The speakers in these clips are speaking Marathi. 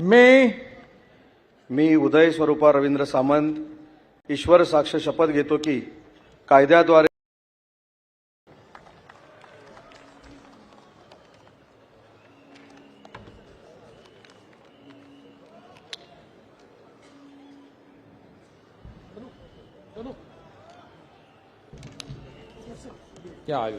मी मी उदय स्वरूपा रवींद्र सामंत ईश्वर साक्ष शपथ घेतो की कायद्याद्वारे क्या आयु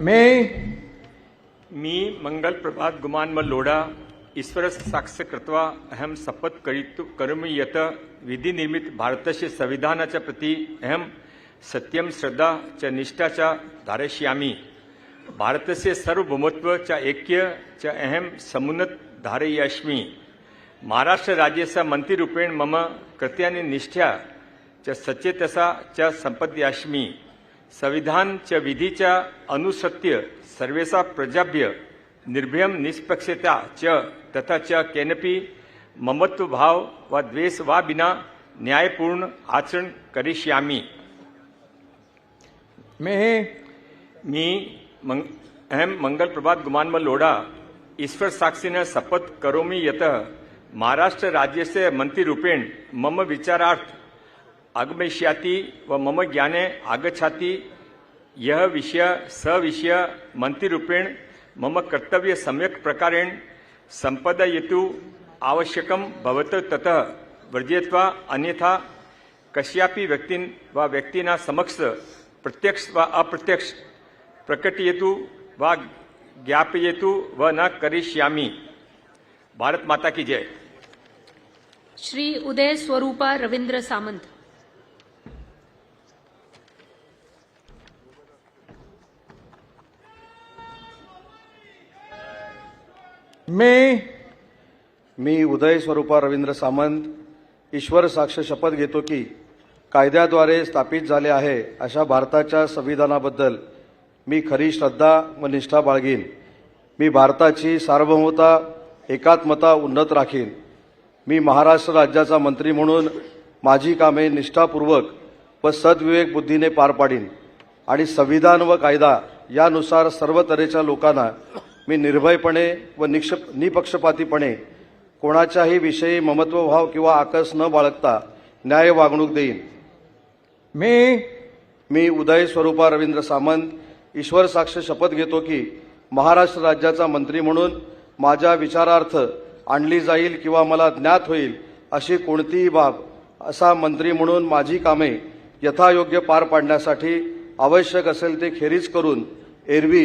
मी मी मंगल प्रभात लोढा ईश्वर साक्ष कृत्वा अहम शपथ करितु करोमि यत विधिनिर्मित भारतस्य संविधानाच्या प्रति अहम सत्यम श्रद्धा च निष्ठा च धारयिष्यामि भारतस्य सार्वभौमत्व च ऐक्य च अहम समुन्नत धारयिष्यामि महाराष्ट्र राज्याचा मन्त्रिरूपेण मम कृत्यानि निष्ठा च सचेतसा च संपद्याश्मी संविधान च विधीच्या च अनुसत्य सर्वेसा प्रजाभ्य निर्भयं निष्पक्षता च तथा च केनपि ममत्व भाव व द्वेष वा विना न्यायपूर्ण आचरण करिष्यामि। मी मी मंग अहम मंगल प्रभात गुमानमल लोढा ईश्वर साक्षीनं शपथ करोमि यतः महाराष्ट्र राज्यस्य मन्त्रिरूपेण मम विचारार्थ आगमिष्याति व मम ज्ञाने आगच्छाति यह विषय स विषय मन्त्रिरूपेण मम कर्तव्य सम्यक् प्रकारेण सम्पादयितु आवश्यकं भवत ततः। वर्जयित्वा अन्यथा कस्यापि व्यक्तिन वा व्यक्तीना समक्ष प्रत्यक्ष वा अप्रत्यक्ष प्रकटयतु वा ज्ञापयतु व न करिष्यामि। भारत माता की जय। श्री उदय स्वरूपा रवींद्र सामंत। मी मी उदय स्वरूपा रवींद्र सामंत ईश्वर साक्ष शपथ घेतो की कायद्याद्वारे स्थापित झाले आहे अशा भारताच्या संविधानाबद्दल मी खरी श्रद्धा व निष्ठा बाळगीन. मी भारताची सार्वभौमता एकात्मता उन्नत राखीन. मी महाराष्ट्र राज्याचा मंत्री म्हणून माझी कामे निष्ठापूर्वक व सद्विवेक बुद्धीने पार पाडीन. आणि संविधान व कायदा यानुसार सर्व तऱ्हेच्या लोकांना मी निर्भयपणे व निक्ष निपक्षपातीपणे कोणाच्याही विषयी ममत्वभाव किंवा आकस न बाळगता न्याय वागणूक देईन. मी मी उदय स्वरूपा रवींद्र सामंत ईश्वर साक्ष शपथ घेतो की महाराष्ट्र राज्याचा मंत्री म्हणून माझ्या विचारार्थ आणली जाईल किंवा मला ज्ञात होईल अशी कोणतीही बाब असा मंत्री म्हणून माझी कामे यथायोग्य पार पाडण्यासाठी आवश्यक असेल ते खेरीज करून एरवी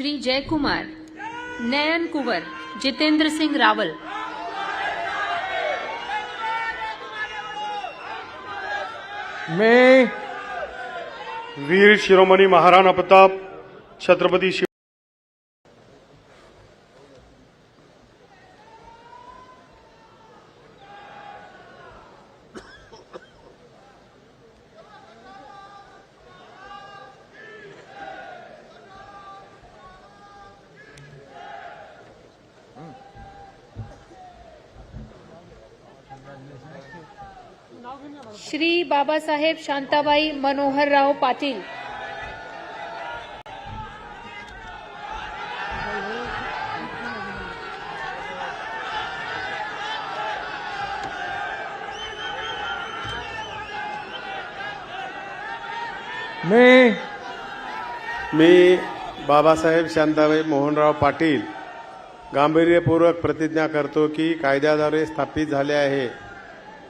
श्री जय कुमार नयन कुंवर, जितेंद्र सिंह रावल। मैं वीर शिरोमणि महाराणा प्रताप, छत्रपति शिव श्री बाबासाहेब शांताबाई मनोहरराव पाटील. मी मी बाबासाहेब शांताबाई मोहनराव पाटील गांभीर्यपूर्वक प्रतिज्ञा करतो की कायद्याद्वारे स्थापित झाले आहे.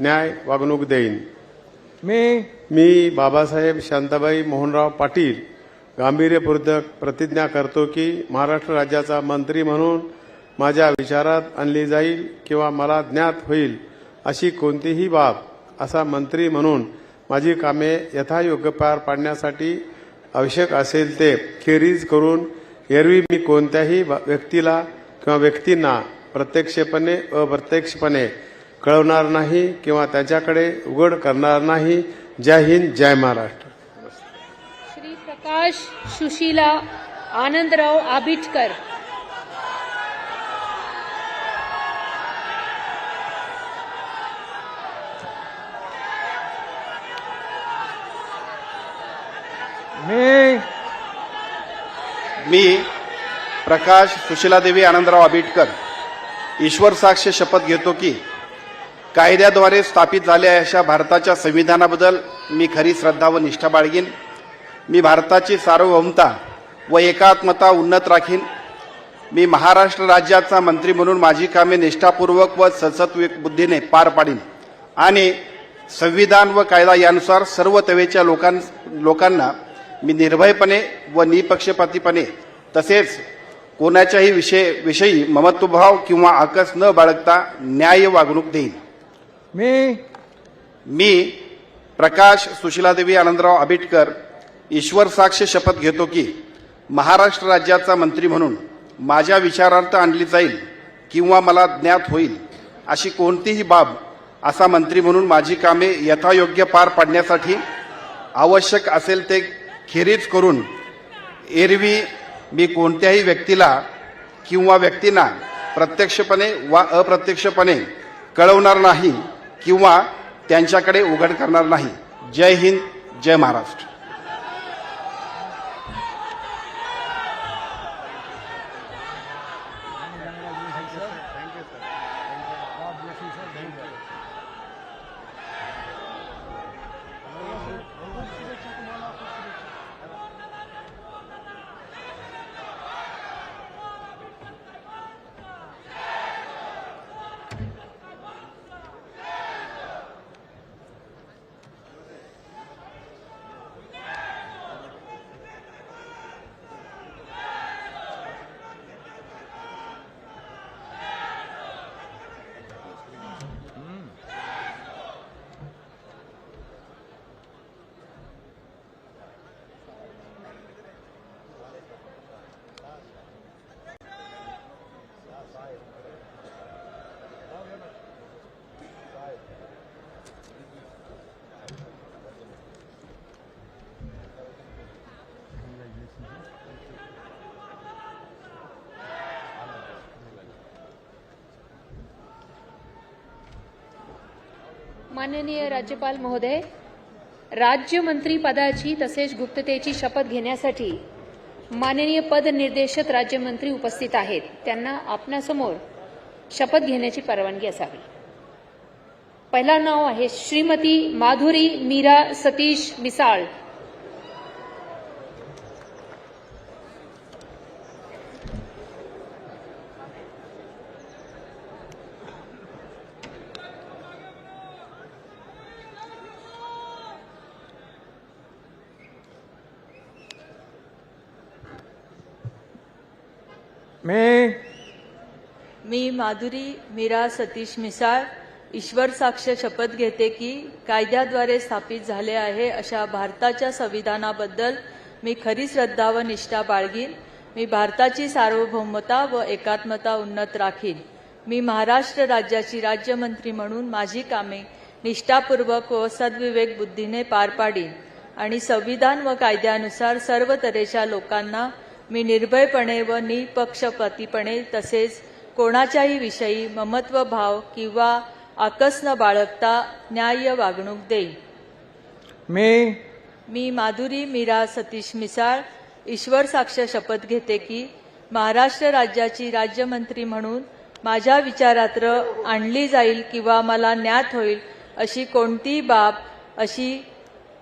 न्याय वागणूक देईन. मी मी बाबासाहेब शांताबाई मोहनराव पाटील गांभीर्यपूर्वक प्रतिज्ञा करतो की महाराष्ट्र राज्याचा मंत्री म्हणून माझ्या विचारात आणली जाईल किंवा मला ज्ञात होईल अशी कोणतीही बाब असा मंत्री म्हणून माझी कामे यथायोग्य पार पाडण्यासाठी आवश्यक असेल ते खेरीज करून एरवी मी कोणत्याही व्यक्तीला किंवा व्यक्तींना प्रत्यक्षपणे अप्रत्यक्षपणे कळवणार नाही किंवा त्यांच्याकडे उघड करणार नाही. जय हिंद जय महाराष्ट्र. श्री प्रकाश सुशीला आनंदराव आबिटकर. मी मी प्रकाश सुशीलादेवी आनंदराव आबिटकर ईश्वर साक्ष शपथ घेतो की कायद्याद्वारे स्थापित झालेल्या अशा भारताच्या संविधानाबद्दल मी खरी श्रद्धा व निष्ठा बाळगीन. मी भारताची सार्वभौमता व एकात्मता उन्नत राखीन. मी महाराष्ट्र राज्याचा मंत्री म्हणून माझी कामे निष्ठापूर्वक व सद्सत्विक बुद्धीने पार पाडीन. आणि संविधान व कायदा यानुसार सर्व तवेच्या लोकां लोकांना मी निर्भयपणे व निपक्षपातीपणे तसेच कोणाच्याही विषय विषयी ममत्वभाव किंवा आकस न बाळगता न्याय वागणूक देईन. मी मी प्रकाश सुशीलादेवी आनंदराव आबिटकर ईश्वर साक्ष शपथ घेतो की महाराष्ट्र राज्याचा मंत्री म्हणून माझ्या विचारार्थ आणली जाईल किंवा मला ज्ञात होईल अशी कोणतीही बाब असा मंत्री म्हणून माझी कामे यथायोग्य पार पाडण्यासाठी आवश्यक असेल ते खेरीज करून एरवी मी कोणत्याही व्यक्तीला किंवा व्यक्तींना प्रत्यक्षपणे वा अप्रत्यक्षपणे कळवणार नाही. किंवा त्यांच्याकडे उघड करणार नाही. जय हिंद जय महाराष्ट्र. माननीय राज्यपाल महोदय राज्यमंत्री पदाची तसेच गुप्ततेची शपथ घेण्यासाठी माननीय पद निर्देशक राज्यमंत्री उपस्थित आहेत. त्यांना आपणासमोर शपथ घेण्याची परवानगी असावी. पहिला नाव आहे श्रीमती माधुरी मीरा सतीश मिसाळ. मी मी माधुरी मीरा सतीश मिसाळ ईश्वर साक्ष शपथ घेते की कायद्याद्वारे स्थापित झाले आहे अशा भारताच्या संविधानाबद्दल मी खरी श्रद्धा व निष्ठा बाळगीन. मी भारताची सार्वभौमता व एकात्मता उन्नत राखीन. मी महाराष्ट्र राज्याची राज्यमंत्री म्हणून माझी कामे निष्ठापूर्वक व सद्विवेक बुद्धीने पार पाडीन. आणि संविधान व कायद्यानुसार सर्व तऱ्हेच्या लोकांना मी निर्भयपणे व निपक्षपातीपणे तसेच कोणाच्याही विषयी ममत्व भाव किंवा आकस न बाळगता न्याय्य वागणूक देईन. मी मी माधुरी मीरा सतीश मिसाळ ईश्वर साक्ष शपथ घेते की महाराष्ट्र राज्याची राज्यमंत्री म्हणून माझ्या विचारात्र आणली जाईल किंवा मला ज्ञात होईल अशी कोणतीही बाब अशी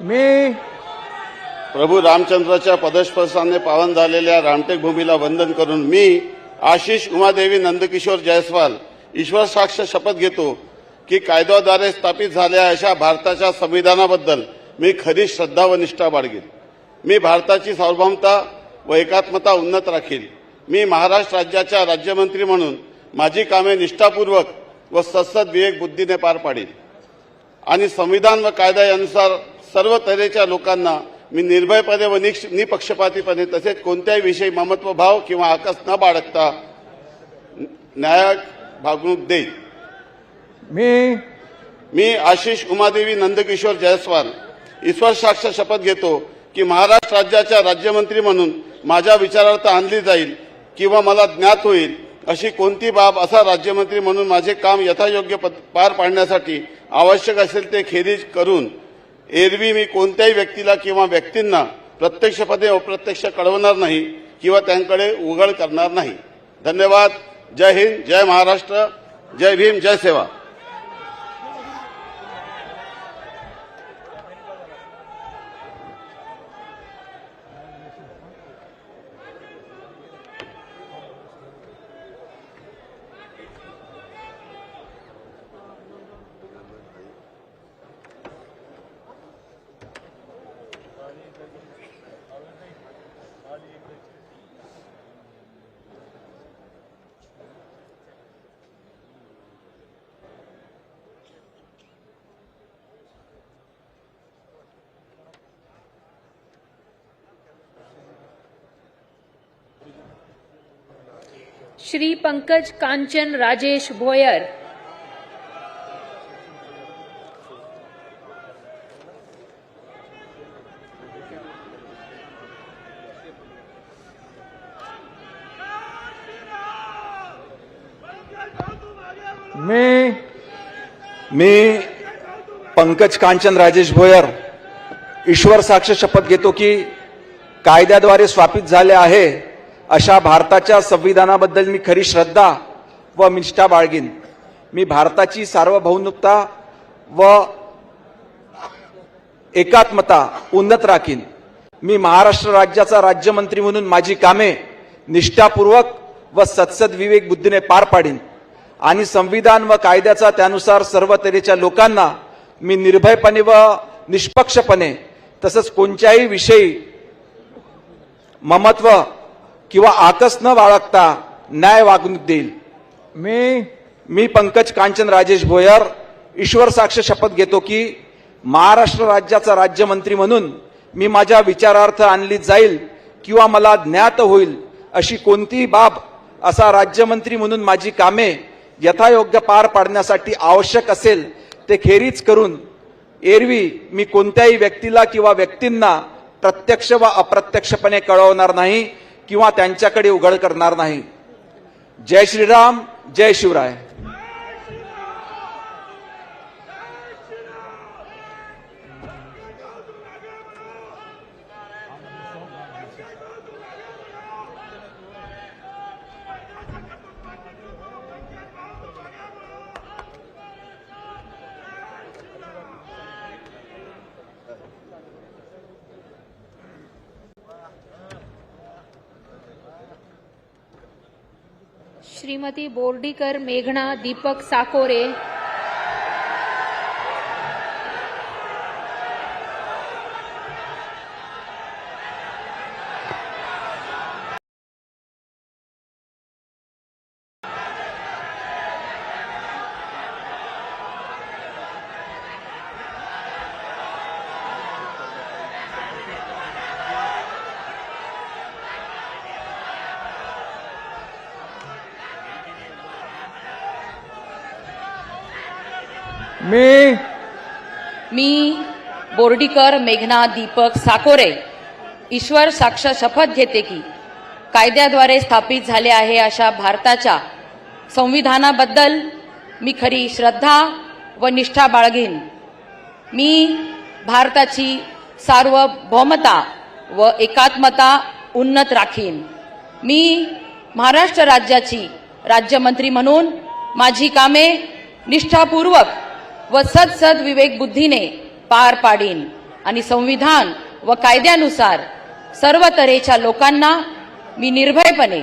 मी प्रभू रामचंद्राच्या पदस्पर्शाने पावन झालेल्या रामटेक भूमीला वंदन करून मी आशिष उमादेवी नंदकिशोर जयस्वाल ईश्वर साक्ष शपथ घेतो की कायद्याद्वारे स्थापित झालेल्या अशा भारताच्या संविधानाबद्दल मी खरी श्रद्धा व निष्ठा बाळगेन. मी भारताची सार्वभौमता व एकात्मता उन्नत राखील मी महाराष्ट्र राज्याच्या राज्यमंत्री म्हणून माझी कामे निष्ठापूर्वक व सत्सद विवेक बुद्धीने पार पाडील आणि संविधान व कायदा यानुसार सर्व तऱ्हेच्या लोकांना मी निर्भयपणे व निक्ष निपक्षपातीपणे तसेच कोणत्याही विषयी ममत्व भाव किंवा आकस न बाळगता न्याय वागणूक देईन. मी मी आशिष उमादेवी नंदकिशोर जयस्वाल ईश्वर साक्ष शपथ घेतो की महाराष्ट्र राज्याच्या राज्यमंत्री म्हणून माझ्या विचारार्थ आणली जाईल किंवा मला ज्ञात होईल अशी कोणती बाब असा राज्यमंत्री म्हणून माझे काम यथायोग्य पार पाडण्यासाठी आवश्यक असेल ते खेरीज करून एरवी मी कोणत्याही व्यक्तीला किंवा व्यक्तींना प्रत्यक्षपदे अप्रत्यक्ष कळवणार नाही किंवा त्यांकडे उघड करणार नाही. धन्यवाद. जय हिंद जय महाराष्ट्र जय भीम जय सेवा. श्री पंकज कांचन राजेश भोयर. मी मी पंकज कांचन राजेश भोयर ईश्वर साक्ष शपथ घेतो की कायद्याद्वारे स्थापित झाले आहे अशा भारताच्या संविधानाबद्दल मी खरी श्रद्धा व निष्ठा बाळगीन. मी भारताची सार्वभौमता व एकात्मता उन्नत राखीन. मी महाराष्ट्र राज्याचा राज्यमंत्री म्हणून माझी कामे निष्ठापूर्वक व सत्सद विवेक बुद्धीने पार पाडीन. आणि संविधान व कायद्याचा त्यानुसार सर्व तऱ्हेच्या लोकांना मी निर्भयपणे व निष्पक्षपणे तसंच कोणत्याही विषयी ममत्व किंवा आकस न बाळगता न्याय वागणूक देईल. मी मी पंकज कांचन राजेश भोयर ईश्वर साक्ष शपथ घेतो की महाराष्ट्र राज्याचा राज्यमंत्री म्हणून मी माझ्या विचारार्थ आणली जाईल किंवा मला ज्ञात होईल अशी कोणतीही बाब असा राज्यमंत्री म्हणून माझी कामे यथायोग्य पार पाडण्यासाठी आवश्यक असेल ते खेरीज करून एरवी मी कोणत्याही व्यक्तीला किंवा व्यक्तींना प्रत्यक्ष व अप्रत्यक्षपणे कळवणार नाही. किंवा त्यांच्याकडे उघड करणार नाही. जय श्रीराम जय शिवराय. श्रीमती बोर्डीकर मेघना दीपक साकोरे मी मी बोर्डीकर मेघना दीपक साकोरे ईश्वर साक्ष शपथ घेते की कायद्याद्वारे स्थापित झाले आहे अशा भारताच्या संविधानाबद्दल मी खरी श्रद्धा व निष्ठा बाळगीन. मी भारताची सार्वभौमता व एकात्मता उन्नत राखीन. मी महाराष्ट्र राज्याची राज्यमंत्री म्हणून माझी कामे निष्ठापूर्वक व सदसद विवेक बुद्धीने पार पाडीन. आणि संविधान व कायद्यानुसार सर्व तऱ्हेच्या लोकांना मी निर्भयपणे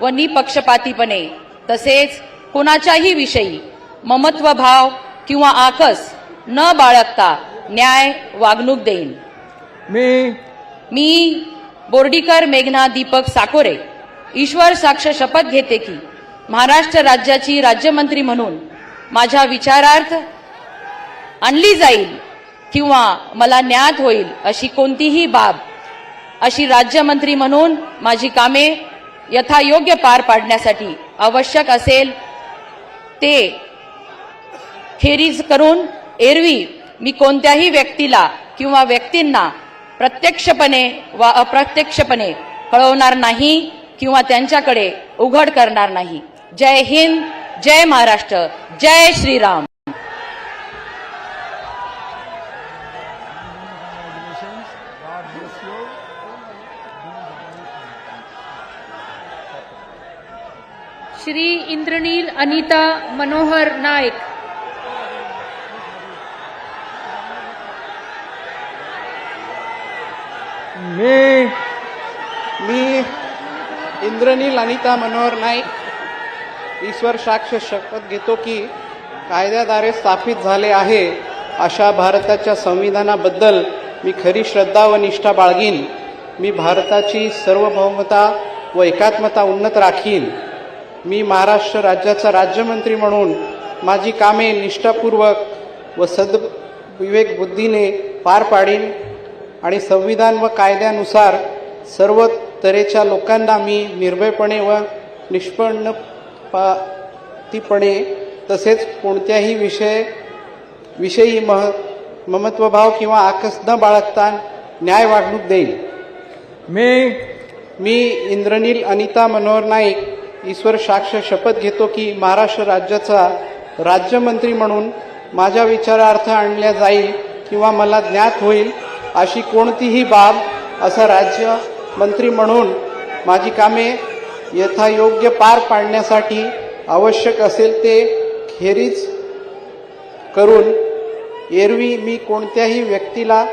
व निपक्षपातीपणे तसेच कोणाच्याही विषयी ममत्व भाव किंवा आकस न बाळगता न्याय वागणूक देईन. मी मी बोर्डीकर मेघना दीपक साकोरे ईश्वर साक्ष शपथ घेते की महाराष्ट्र राज्याची राज्यमंत्री म्हणून माझ्या विचारार्थ आणली जाईल किंवा मला ज्ञात होईल अशी कोणतीही बाब अशी राज्यमंत्री म्हणून माझी कामे यथायोग्य पार पाडण्यासाठी आवश्यक असेल ते खेरीज करून एरवी मी कोणत्याही व्यक्तीला किंवा व्यक्तींना प्रत्यक्षपणे वा अप्रत्यक्षपणे कळवणार नाही किंवा त्यांच्याकडे उघड करणार नाही. जय हिंद जय महाराष्ट्र जय श्रीराम. श्री इंद्रनील अनिता मनोहर नाईक मी मी इंद्रनील अनिता मनोहर नाईक ईश्वर साक्ष शपथ घेतो की कायद्याद्वारे स्थापित झाले आहे अशा भारताच्या संविधानाबद्दल मी खरी श्रद्धा व निष्ठा बाळगीन. मी भारताची सार्वभौमता व एकात्मता उन्नत राखीन. मी महाराष्ट्र राज्याचा राज्यमंत्री म्हणून माझी कामे निष्ठापूर्वक व सद विवेक बुद्धीने पार पाडीन आणि संविधान व कायद्यानुसार सर्व तऱ्हेच्या लोकांना मी निर्भयपणे व निष्पन्न पातीपणे तसेच कोणत्याही विषय विषयी मह ममत्वभाव किंवा आकस न बाळगता न्याय वागणूक देईल मी मी इंद्रनील अनिता मनोहर नाईक ईश्वर साक्ष शपथ घेतो की महाराष्ट्र राज्याचा राज्यमंत्री म्हणून माझ्या विचारार्थ आणल्या जाईल किंवा मला ज्ञात होईल अशी कोणतीही बाब असा राज्यमंत्री म्हणून माझी कामे यथायोग्य पार पाडण्यासाठी आवश्यक असेल ते खेरीज करून एरवी मी कोणत्याही व्यक्तीला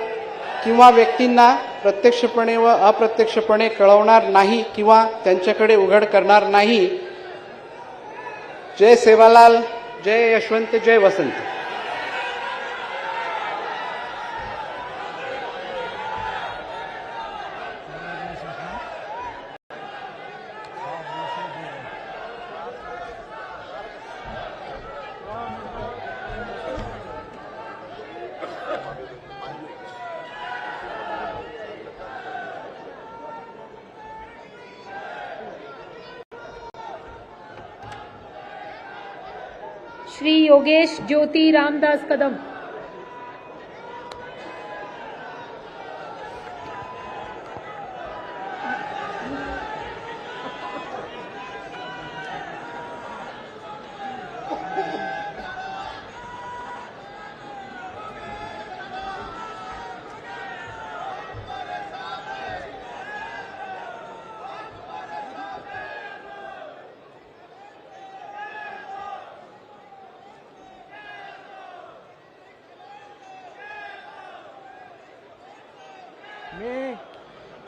किंवा व्यक्तींना प्रत्यक्षपणे व अप्रत्यक्षपणे कळवणार नाही किंवा त्यांच्याकडे उघड करणार नाही. जय सेवालाल जय यशवंत जय वसंत. श्री योगेश ज्योती रामदास कदम।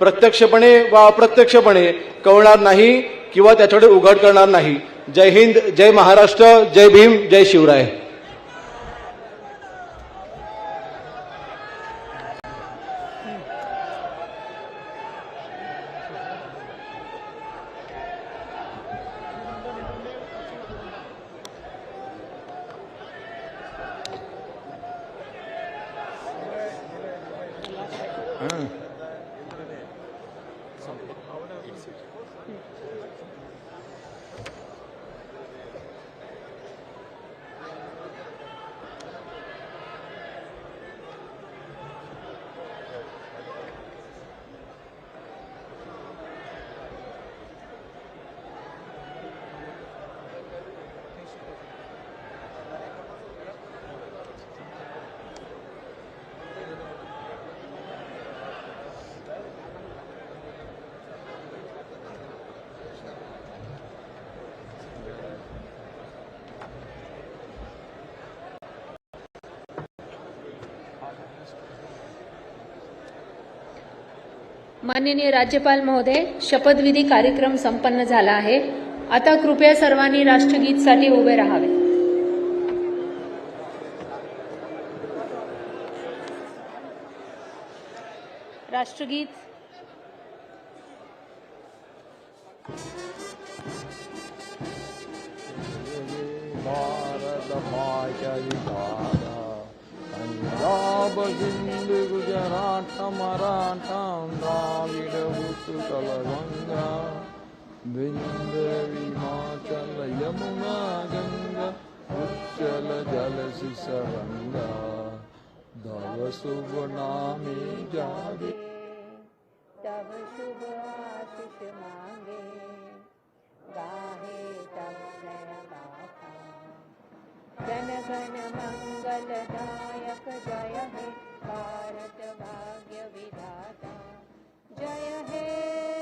प्रत्यक्षपणे वा अप्रत्यक्षपणे कळणार नाही किंवा त्याच्याकडे उघड करणार नाही. जय हिंद जय महाराष्ट्र जय भीम जय शिवराय. माननीय राज्यपाल महोदय शपथविधी कार्यक्रम संपन्न झाला आहे. आता कृपया सर्वांनी राष्ट्रगीतसाठी उभे राहावे. राष्ट्रगीत गंगा विंद हिमाचल यमुना गंगा उच्चल जल सिसरंगा धव शुभ नामे जागे। शुभ आशिष मांगे। गाहे तव गाथा। जन गण मंगलदायक जय हे। भारत भाग्य विधाता जय हे